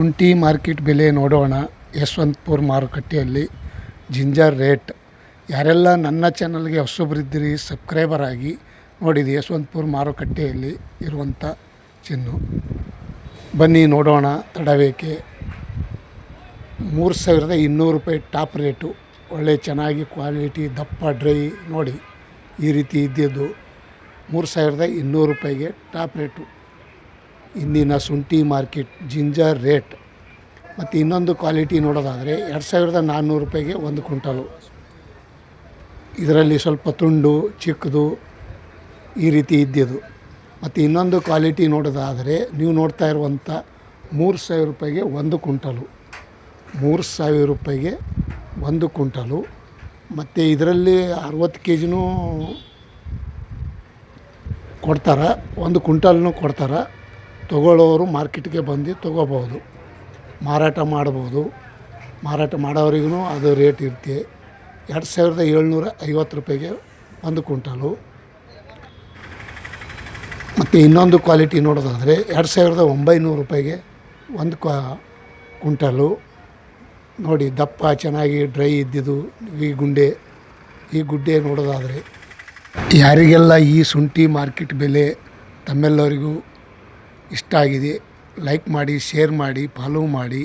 ಶುಂಠಿ ಮಾರ್ಕೆಟ್ ಬೆಲೆ ನೋಡೋಣ. ಯಶವಂತಪುರ ಮಾರುಕಟ್ಟೆಯಲ್ಲಿ ಜಿಂಜರ್ ರೇಟ್. ಯಾರೆಲ್ಲ ನನ್ನ ಚಾನಲ್ಗೆ ಹೊಸಬರಿದ್ದೀರಿ, ಸಬ್ಸ್ಕ್ರೈಬರ್ ಆಗಿ ನೋಡಿది ಯಶವಂತಪುರ ಮಾರುಕಟ್ಟೆಯಲ್ಲಿ ಇರುವಂಥ ಚಿನ್ನು. ಬನ್ನಿ ನೋಡೋಣ ತಡವೇಕೆ. ಮೂರು ಸಾವಿರದ ಇನ್ನೂರು ರೂಪಾಯಿ ಟಾಪ್ ರೇಟು. ಒಳ್ಳೆ ಚೆನ್ನಾಗಿ ಕ್ವಾಲಿಟಿ, ದಪ್ಪ, ಡ್ರೈ ನೋಡಿ ಈ ರೀತಿ ಇದ್ದಿದ್ದು. ಮೂರು ಸಾವಿರದ ಇನ್ನೂರು ರೂಪಾಯಿಗೆ ಟಾಪ್ ರೇಟು. ಇಂದಿನ ಶುಂಠಿ ಮಾರ್ಕೆಟ್ ಜಿಂಜರ್ ರೇಟ್ ಮತ್ತು ಇನ್ನೊಂದು ಕ್ವಾಲಿಟಿ ನೋಡೋದಾದರೆ ಎರಡು ಸಾವಿರದ ನಾನ್ನೂರು ರೂಪಾಯಿಗೆ ಒಂದು ಕುಂಟಲು ಇದರಲ್ಲಿ ಸ್ವಲ್ಪ ತುಂಡು, ಚಿಕ್ಕದು ಈ ರೀತಿ ಇದ್ದಿದ್ದು. ಮತ್ತು ಇನ್ನೊಂದು ಕ್ವಾಲಿಟಿ ನೋಡೋದಾದರೆ ನೀವು ನೋಡ್ತಾ ಇರುವಂಥ ಮೂರು ಸಾವಿರ ರೂಪಾಯಿಗೆ ಒಂದು ಕುಂಟಲು ಮೂರು ಸಾವಿರ ರೂಪಾಯಿಗೆ ಒಂದು ಕುಂಟಲು ಮತ್ತು ಇದರಲ್ಲಿ ಅರವತ್ತು ಕೆ ಜಿನೂ ಕೊಡ್ತಾರೆ, ಒಂದು ಕುಂಟಲ್ನೂ ಕೊಡ್ತಾರೆ. ತೊಗೊಳ್ಳೋರು ಮಾರ್ಕೆಟ್ಗೆ ಬಂದು ತೊಗೋಬೋದು. ಮಾರಾಟ ಮಾಡ್ಬೋದು. ಮಾರಾಟ ಮಾಡೋರಿಗೂ ಅದು ರೇಟ್ ಇರುತ್ತೆ. ಎರಡು ಸಾವಿರದ ಏಳ್ನೂರ ಐವತ್ತು ರೂಪಾಯಿಗೆ ಒಂದು ಕ್ವಿಂಟಲು. ಮತ್ತು ಇನ್ನೊಂದು ಕ್ವಾಲಿಟಿ ನೋಡೋದಾದರೆ ಎರಡು ಸಾವಿರದ ಒಂಬೈನೂರು ರೂಪಾಯಿಗೆ ಒಂದು ಕ್ವಾ ಕ್ವಿಂಟಲು. ನೋಡಿ ದಪ್ಪ, ಚೆನ್ನಾಗಿ ಡ್ರೈ ಇದ್ದಿದ್ದು ಈ ಗುಂಡೆ. ಈ ಗುಡ್ಡೆ ನೋಡೋದಾದರೆ ಯಾರಿಗೆಲ್ಲ ಈ ಶುಂಠಿ ಮಾರ್ಕೆಟ್ ಬೆಲೆ ತಮ್ಮೆಲ್ಲರಿಗೂ ಇಷ್ಟ ಆಗಿದೆ ಲೈಕ್ ಮಾಡಿ ಶೇರ್ ಮಾಡಿ ಫಾಲೋ ಮಾಡಿ.